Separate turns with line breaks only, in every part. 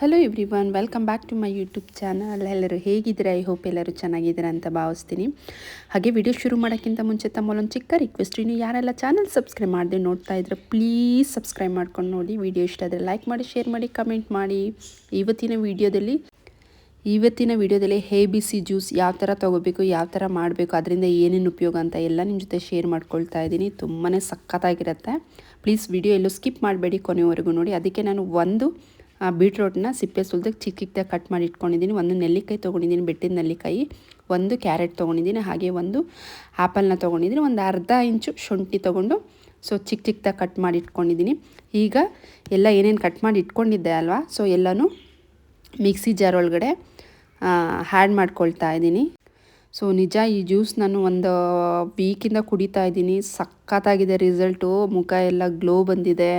Hello everyone welcome back to my YouTube channel ಎಲ್ಲರೂ ಹೇಗಿದ್ದೀರಾ? I hope ಎಲ್ಲರೂ ಚೆನ್ನಾಗಿದ್ದೀರಾ ಅಂತ ಭಾವಿಸ್ತೀನಿ. ಹಾಗೆ ವಿಡಿಯೋ ಶುರು ಮಾಡೋಕ್ಕಿಂತ ಮುಂಚೆ ತಮ್ಮಲ್ಲೊಂದು ಚಿಕ್ಕ ರಿಕ್ವೆಸ್ಟ್ ನೀವು ಯಾರೆಲ್ಲ ಚಾನಲ್ ಸಬ್ಸ್ಕ್ರೈಬ್ ಮಾಡಿದೆ ನೋಡ್ತಾ ಇದ್ರೆ ಪ್ಲೀಸ್ ಸಬ್ಸ್ಕ್ರೈಬ್ ಮಾಡ್ಕೊಂಡು ನೋಡಿ. ವಿಡಿಯೋ ಇಷ್ಟ ಆದರೆ ಲೈಕ್ ಮಾಡಿ ಶೇರ್ ಮಾಡಿ ಕಮೆಂಟ್ ಮಾಡಿ. ಇವತ್ತಿನ ವಿಡಿಯೋದಲ್ಲಿ ಇವತ್ತಿನ ವಿಡಿಯೋದಲ್ಲಿ ಹೇ ಬಿ ಸಿ ಜ್ಯೂಸ್ ಯಾವ ಥರ ತೊಗೋಬೇಕು, ಯಾವ ಥರ ಮಾಡಬೇಕು, ಅದರಿಂದ ಏನೇನು ಉಪಯೋಗ ಅಂತ ಎಲ್ಲ ನಿಮ್ಮ ಜೊತೆ ಶೇರ್ ಮಾಡ್ಕೊಳ್ತಾ ಇದ್ದೀನಿ. ತುಂಬಾ ಸಖತ್ತಾಗಿರುತ್ತೆ. ಪ್ಲೀಸ್ ವಿಡಿಯೋ ಎಲ್ಲೂ ಸ್ಕಿಪ್ ಮಾಡಬೇಡಿ ಕೊನೆವರೆಗೂ ನೋಡಿ. ಅದಕ್ಕೆ ನಾನು ಒಂದು ಬೀಟ್ರೋಟ್ನ ಸಿಪ್ಪೆ ಸುಲ್ದಕ್ಕೆ ಚಿಕ್ಕ ಚಿಕ್ಕದಾಗಿ ಕಟ್ ಮಾಡಿ ಇಟ್ಕೊಂಡಿದ್ದೀನಿ. ಒಂದು ನೆಲ್ಲಿಕಾಯಿ ತೊಗೊಂಡಿದ್ದೀನಿ, ಬೆಟ್ಟಿದ ನೆಲ್ಲಿಕಾಯಿ. ಒಂದು ಕ್ಯಾರೆಟ್ ತೊಗೊಂಡಿದ್ದೀನಿ, ಹಾಗೆ ಒಂದು ಆ್ಯಪಲ್ನ ತೊಗೊಂಡಿದ್ದೀನಿ. ಒಂದು ಅರ್ಧ ಇಂಚು ಶುಂಠಿ ತೊಗೊಂಡು ಸೊ ಚಿಕ್ಕ ಚಿಕ್ಕದಾಗಿ ಕಟ್ ಮಾಡಿ ಇಟ್ಕೊಂಡಿದ್ದೀನಿ. ಈಗ ಎಲ್ಲ ಏನೇನು ಕಟ್ ಮಾಡಿ ಇಟ್ಕೊಂಡಿದ್ದೆ ಅಲ್ವಾ, ಸೊ ಎಲ್ಲನೂ ಮಿಕ್ಸಿ ಜಾರ್ ಒಳಗಡೆ ಹ್ಯಾಡ್ ಮಾಡ್ಕೊಳ್ತಾ ಇದ್ದೀನಿ. ಸೊ ನಿಜ ಈ ಜ್ಯೂಸ್ ನಾನು ಒಂದು ವೀಕಿಂದ ಕುಡಿತಾ ಇದ್ದೀನಿ. ಸಖತ್ತಾಗಿದೆ ರಿಸಲ್ಟು. ಮುಖ ಎಲ್ಲ ಗ್ಲೋ ಬಂದಿದೆ.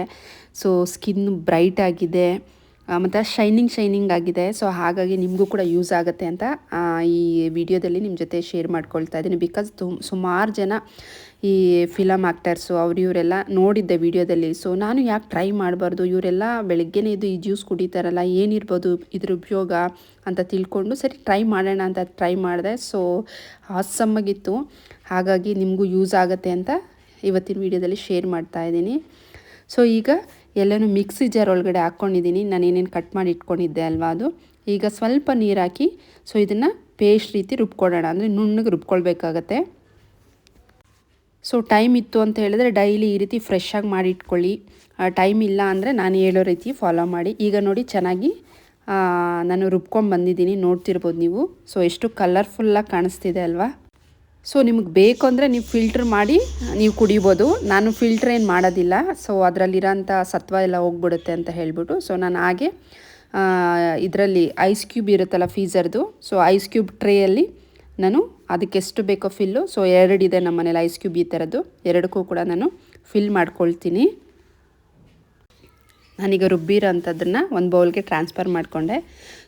ಸೊ ಸ್ಕಿನ್ ಬ್ರೈಟ್ ಆಗಿದೆ. ಮತ್ತು ಶೈನಿಂಗ್ ಶೈನಿಂಗ್ ಆಗಿದೆ. ಸೊ ಹಾಗಾಗಿ ನಿಮಗೂ ಕೂಡ ಯೂಸ್ ಆಗುತ್ತೆ ಅಂತ ಈ ವಿಡಿಯೋದಲ್ಲಿ ನಿಮ್ಮ ಜೊತೆ ಶೇರ್ ಮಾಡ್ಕೊಳ್ತಾ ಇದ್ದೀನಿ. ಬಿಕಾಸ್ ತುಮ್ ಸುಮಾರು ಜನ ಈ ಫಿಲಮ್ ಆ್ಯಕ್ಟರ್ಸು ಅವ್ರು ಇವರೆಲ್ಲ ನೋಡಿದ್ದೆ ವಿಡಿಯೋದಲ್ಲಿ. ಸೊ ನಾನು ಯಾಕೆ ಟ್ರೈ ಮಾಡಬಾರ್ದು? ಇವರೆಲ್ಲ ಬೆಳಗ್ಗೆನೇ ಇದು ಈ ಜ್ಯೂಸ್ ಕುಡಿತಾರಲ್ಲ, ಏನಿರ್ಬೋದು ಇದ್ರ ಉಪಯೋಗ ಅಂತ ತಿಳ್ಕೊಂಡು ಸರಿ ಟ್ರೈ ಮಾಡೋಣ ಅಂತ ಟ್ರೈ ಮಾಡಿದೆ. ಸೊ ಹಾಸಮ್ಮಾಗಿತ್ತು ಹಾಗಾಗಿ ನಿಮಗೂ ಯೂಸ್ ಆಗುತ್ತೆ ಅಂತ ಇವತ್ತಿನ ವಿಡಿಯೋದಲ್ಲಿ ಶೇರ್ ಮಾಡ್ತಾ ಇದ್ದೀನಿ. ಸೊ ಈಗ ಎಲ್ಲನೂ ಮಿಕ್ಸಿ ಜಾರ್ ಒಳಗಡೆ ಹಾಕ್ಕೊಂಡಿದ್ದೀನಿ. ನಾನು ಏನೇನು ಕಟ್ ಮಾಡಿ ಇಟ್ಕೊಂಡಿದ್ದೆ ಅಲ್ವಾ ಅದು. ಈಗ ಸ್ವಲ್ಪ ನೀರು ಹಾಕಿ ಸೊ ಇದನ್ನು ಪೇಸ್ಟ್ ರೀತಿ ರುಬ್ಕೊಡೋಣ. ಅಂದರೆ ನುಣ್ಣಗೆ ರುಬ್ಕೊಳ್ಬೇಕಾಗತ್ತೆ. ಸೊ ಟೈಮ್ ಇತ್ತು ಅಂತ ಹೇಳಿದ್ರೆ ಡೈಲಿ ಈ ರೀತಿ ಫ್ರೆಶ್ಶಾಗಿ ಮಾಡಿ ಇಟ್ಕೊಳ್ಳಿ. ಟೈಮ್ ಇಲ್ಲ ಅಂದರೆ ನಾನು ಹೇಳೋ ರೀತಿ ಫಾಲೋ ಮಾಡಿ. ಈಗ ನೋಡಿ ಚೆನ್ನಾಗಿ ನಾನು ರುಬ್ಕೊಂಡು ಬಂದಿದ್ದೀನಿ. ನೋಡ್ತಿರ್ಬೋದು ನೀವು. ಸೊ ಎಷ್ಟು ಕಲರ್ಫುಲ್ಲಾಗಿ ಕಾಣಿಸ್ತಿದೆ ಅಲ್ವಾ? ಸೊ ನಿಮಗೆ ಬೇಕು ಅಂದರೆ ನೀವು ಫಿಲ್ಟ್ರ್ ಮಾಡಿ, ನೀವು ಕುಡಿಬೋದು. ನಾನು ಫಿಲ್ಟ್ರ್ ಏನು ಮಾಡೋದಿಲ್ಲ. ಸೊ ಅದರಲ್ಲಿರೋಂಥ ಸತ್ವ ಎಲ್ಲ ಹೋಗ್ಬಿಡುತ್ತೆ ಅಂತ ಹೇಳ್ಬಿಟ್ಟು. ಸೊ ನಾನು ಹಾಗೆ ಇದರಲ್ಲಿ ಐಸ್ ಕ್ಯೂಬ್ ಇರುತ್ತಲ್ಲ ಫೀಸರ್ದು ಸೊ ಐಸ್ ಕ್ಯೂಬ್ ಟ್ರೇಯಲ್ಲಿ ನಾನು ಅದಕ್ಕೆ ಎಷ್ಟು ಬೇಕೋ ಫಿಲ್ಲು ಸೊ ಎರಡಿದೆ ನಮ್ಮ ಮನೇಲಿ ಐಸ್ ಕ್ಯೂಬ್ ಈ ಥರದ್ದು. ಎರಡಕ್ಕೂ ಕೂಡ ನಾನು ಫಿಲ್ ಮಾಡ್ಕೊಳ್ತೀನಿ. ನಾನೀಗ ರುಬ್ಬಿರೋ ಅಂಥದ್ದನ್ನು ಒಂದು ಬೌಲ್ಗೆ ಟ್ರಾನ್ಸ್ಫರ್ ಮಾಡಿಕೊಂಡೆ.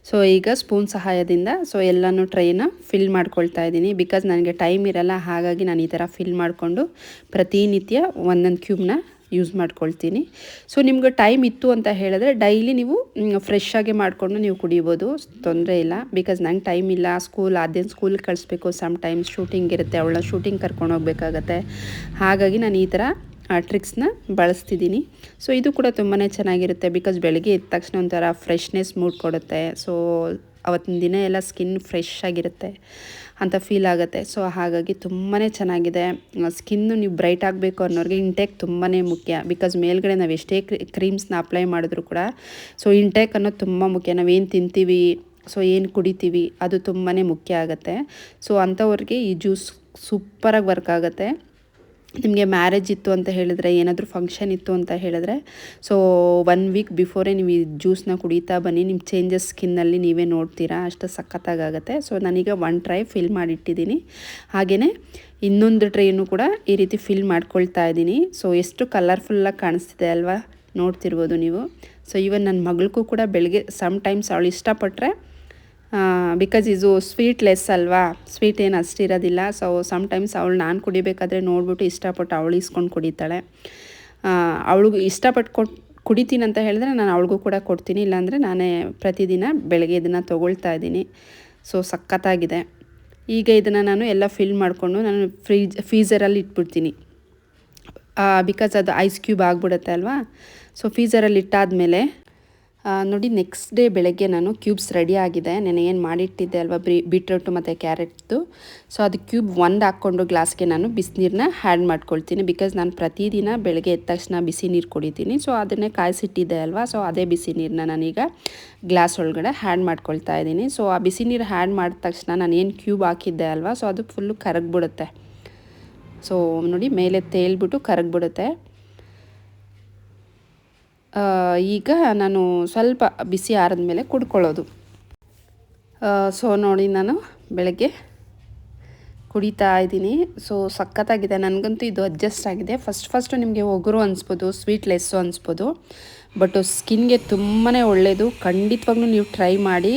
ಸೊ ಈಗ ಸ್ಪೂನ್ ಸಹಾಯದಿಂದ ಸೊ ಎಲ್ಲನೂ ಟ್ರೈನ ಫಿಲ್ ಮಾಡ್ಕೊಳ್ತಾ ಇದ್ದೀನಿ. ಬಿಕಾಸ್ ನನಗೆ ಟೈಮ್ ಇರಲ್ಲ, ಹಾಗಾಗಿ ನಾನು ಈ ಥರ ಫಿಲ್ ಮಾಡಿಕೊಂಡು ಪ್ರತಿನಿತ್ಯ ಒಂದೊಂದು ಕ್ಯೂಬ್ನ ಯೂಸ್ ಮಾಡ್ಕೊಳ್ತೀನಿ. ಸೊ ನಿಮ್ಗೆ ಟೈಮ್ ಇತ್ತು ಅಂತ ಹೇಳಿದ್ರೆ ಡೈಲಿ ನೀವು ಫ್ರೆಶ್ ಆಗಿ ಮಾಡಿಕೊಂಡು ನೀವು ಕುಡಿಬೋದು. ತೊಂದರೆ ಇಲ್ಲ. ಬಿಕಾಸ್ ನಂಗೆ ಟೈಮ್ ಇಲ್ಲ ಸ್ಕೂಲ್ ಅದೇನು ಸ್ಕೂಲ್ ಕಳಿಸ್ಬೇಕು. ಸಮ್ ಟೈಮ್ಸ್ ಶೂಟಿಂಗ್ ಇರುತ್ತೆ ಅವಳ ಶೂಟಿಂಗ್ ಕರ್ಕೊಂಡು ಹೋಗ್ಬೇಕಾಗತ್ತೆ. ಹಾಗಾಗಿ ನಾನು ಈ ಥರ ಟ್ರಿಕ್ಸ್ನ ಬಳಸ್ತಿದ್ದೀನಿ. ಸೊ ಇದು ಕೂಡ ತುಂಬಾ ಚೆನ್ನಾಗಿರುತ್ತೆ ಬಿಕಾಸ್ ಬೆಳಗ್ಗೆ ಎದ್ದ ತಕ್ಷಣ ಒಂಥರ ಫ್ರೆಶ್ನೆಸ್ ಮೂಡ್ ಕೊಡುತ್ತೆ. ಸೊ ಅವತ್ತಿನ ದಿನ ಎಲ್ಲ ಸ್ಕಿನ್ ಫ್ರೆಶ್ ಆಗಿರುತ್ತೆ ಅಂತ ಫೀಲ್ ಆಗುತ್ತೆ. ಸೊ ಹಾಗಾಗಿ ತುಂಬಾ ಚೆನ್ನಾಗಿದೆ. ಸ್ಕಿನ್ನು ನೀವು ಬ್ರೈಟ್ ಆಗಬೇಕು ಅನ್ನೋರಿಗೆ ಇಂಟೇಕ್ ತುಂಬಾ ಮುಖ್ಯ. ಬಿಕಾಸ್ ಮೇಲ್ಗಡೆ ನಾವು ಎಷ್ಟೇ ಕ್ರೀಮ್ಸ್ನ ಅಪ್ಲೈ ಮಾಡಿದ್ರು ಕೂಡ ಸೊ ಇಂಟೇಕ್ ಅನ್ನೋದು ತುಂಬ ಮುಖ್ಯ. ನಾವೇನು ತಿಂತೀವಿ ಸೊ ಏನು ಕುಡಿತೀವಿ, ಅದು ತುಂಬಾ ಮುಖ್ಯ ಆಗುತ್ತೆ. ಸೊ ಅಂಥವ್ರಿಗೆ ಈ ಜ್ಯೂಸ್ ಸೂಪರಾಗಿ ವರ್ಕ್ ಆಗುತ್ತೆ. ನಿಮಗೆ ಮ್ಯಾರೇಜ್ ಇತ್ತು ಅಂತ ಹೇಳಿದ್ರೆ, ಏನಾದರೂ ಫಂಕ್ಷನ್ ಇತ್ತು ಅಂತ ಹೇಳಿದ್ರೆ ಸೊ ಒನ್ ವೀಕ್ ಬಿಫೋರೇ ನೀವು ಈ ಜ್ಯೂಸ್ನ ಕುಡಿತಾ ಬನ್ನಿ ನಿಮ್ಮ ಚೇಂಜಸ್ ಸ್ಕಿನ್ನಲ್ಲಿ ನೀವೇ ನೋಡ್ತೀರಾ, ಅಷ್ಟು ಸಖತ್ತಾಗುತ್ತೆ ಸೊ ನಾನೀಗ ಒನ್ ಟ್ರೈ ಫಿಲ್ ಮಾಡಿಟ್ಟಿದ್ದೀನಿ. ಹಾಗೆಯೇ ಇನ್ನೊಂದು ಟ್ರೈನು ಕೂಡ ಈ ರೀತಿ ಫಿಲ್ ಮಾಡ್ಕೊಳ್ತಾ ಇದ್ದೀನಿ. ಸೊ ಎಷ್ಟು ಕಲರ್ಫುಲ್ಲಾಗಿ ಕಾಣಿಸ್ತಿದೆ ಅಲ್ವಾ? ನೋಡ್ತಿರ್ಬೋದು ನೀವು. ಸೊ ಈವನ್ ನನ್ನ ಮಗಳಿಗೂ ಕೂಡ ಬೆಳಗ್ಗೆ ಸಮ್ ಟೈಮ್ಸ್ ಅವಳು ಇಷ್ಟಪಟ್ಟರೆ ಬಿಕಾಸ್ ಇದು ಸ್ವೀಟ್ ಲೆಸ್ ಅಲ್ವಾ? ಸ್ವೀಟ್ ಏನು ಅಷ್ಟಿರೋದಿಲ್ಲ ಸೊ ಸಮ್ಟೈಮ್ಸ್ ಅವಳು ನಾನು ಕುಡಿಬೇಕಾದ್ರೆ ನೋಡ್ಬಿಟ್ಟು ಇಷ್ಟಪಟ್ಟು ಅವಳು ಇಸ್ಕೊಂಡು ಕುಡಿತಾಳೆ. ಅವಳಿಗೂ ಇಷ್ಟಪಟ್ಟು ಕೊಟ್ಟು ಕುಡಿತೀನಿ ಅಂತ ಹೇಳಿದ್ರೆ ನಾನು ಅವಳಿಗೂ ಕೂಡ ಕೊಡ್ತೀನಿ. ಇಲ್ಲಾಂದರೆ ನಾನೇ ಪ್ರತಿದಿನ ಬೆಳಗ್ಗೆ ಇದನ್ನು ತೊಗೊಳ್ತಾ ಇದ್ದೀನಿ. ಸೊ ಸಖತ್ತಾಗಿದೆ. ಈಗ ಇದನ್ನು ನಾನು ಎಲ್ಲ ಫಿಲ್ ಮಾಡಿಕೊಂಡು ನಾನು ಫ್ರೀಜ್ ಫೀಸರಲ್ಲಿ ಇಟ್ಬಿಡ್ತೀನಿ. ಬಿಕಾಸ್ ಅದು ಐಸ್ ಕ್ಯೂಬ್ ಆಗಿಬಿಡುತ್ತೆ ಅಲ್ವಾ? ಸೊ ಫೀಸರಲ್ಲಿ ಇಟ್ಟಾದಮೇಲೆ ನೋಡಿ ನೆಕ್ಸ್ಟ್ ಡೇ ಬೆಳಗ್ಗೆ ನಾನು ಕ್ಯೂಬ್ಸ್ ರೆಡಿ ಆಗಿದೆ. ನಾನು ಏನು ಮಾಡಿಟ್ಟಿದ್ದೆ ಅಲ್ವಾ? ಬ್ರಿ ಬೀಟ್ರೂಟು ಮತ್ತು ಕ್ಯಾರೆಟ್ದು ಸೊ ಅದು ಕ್ಯೂಬ್ ಒಂದು ಹಾಕ್ಕೊಂಡು ಗ್ಲಾಸ್ಗೆ ನಾನು ಬಿಸಿನೀರನ್ನ ಹ್ಯಾಡ್ ಮಾಡ್ಕೊಳ್ತೀನಿ. ಬಿಕಾಸ್ ನಾನು ಪ್ರತಿದಿನ ಬೆಳಗ್ಗೆ ಎದ್ದ ತಕ್ಷಣ ಬಿಸಿ ನೀರು ಕುಡಿತೀನಿ. ಸೊ ಅದನ್ನೇ ಕಾಯಿಸಿಟ್ಟಿದ್ದೆ ಅಲ್ವಾ? ಸೊ ಅದೇ ಬಿಸಿ ನೀರನ್ನ ನಾನೀಗ ಗ್ಲಾಸ್ ಒಳಗಡೆ ಹ್ಯಾಡ್ ಮಾಡ್ಕೊಳ್ತಾ ಇದ್ದೀನಿ. ಸೊ ಆ ಬಿಸಿ ನೀರು ಹ್ಯಾಡ್ ಮಾಡಿದ ತಕ್ಷಣ ನಾನು ಏನು ಕ್ಯೂಬ್ ಹಾಕಿದ್ದೆ ಅಲ್ವಾ? ಸೊ ಅದು ಫುಲ್ಲು ಕರಗ್ಬಿಡುತ್ತೆ. ಸೊ ನೋಡಿ, ಮೇಲೆ ತೇಲ್ಬಿಟ್ಟು ಕರಗ್ಬಿಡುತ್ತೆ. ಈಗ ನಾನು ಸ್ವಲ್ಪ ಬಿಸಿ ಆರದ ಮೇಲೆ ಕುಡ್ಕೊಳ್ಳೋದು ಸೊ ನೋಡಿ ನಾನು ಬೆಳಗ್ಗೆ ಕುಡಿತಾ ಇದ್ದೀನಿ. ಸೊ ಸಖತ್ತಾಗಿದೆ. ನನಗಂತೂ ಇದು ಅಡ್ಜಸ್ಟ್ ಆಗಿದೆ. ಫಸ್ಟ್ ಫಸ್ಟು ನಿಮಗೆ ಒಗರು ಅನಿಸ್ಬೋದು ಸ್ವೀಟ್ ಲೆಸ್ಸು ಅನಿಸ್ಬೋದು ಬಟ್ ಸ್ಕಿನ್ಗೆ ತುಂಬಾ ಒಳ್ಳೆಯದು ಖಂಡಿತವಾಗ್ಲೂ ನೀವು ಟ್ರೈ ಮಾಡಿ.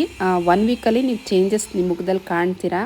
ಒನ್ ವೀಕಲ್ಲಿ ನೀವು ಚೇಂಜಸ್ ನಿಮ್ಮ ಮುಖದಲ್ಲಿ ಕಾಣ್ತೀರಾ.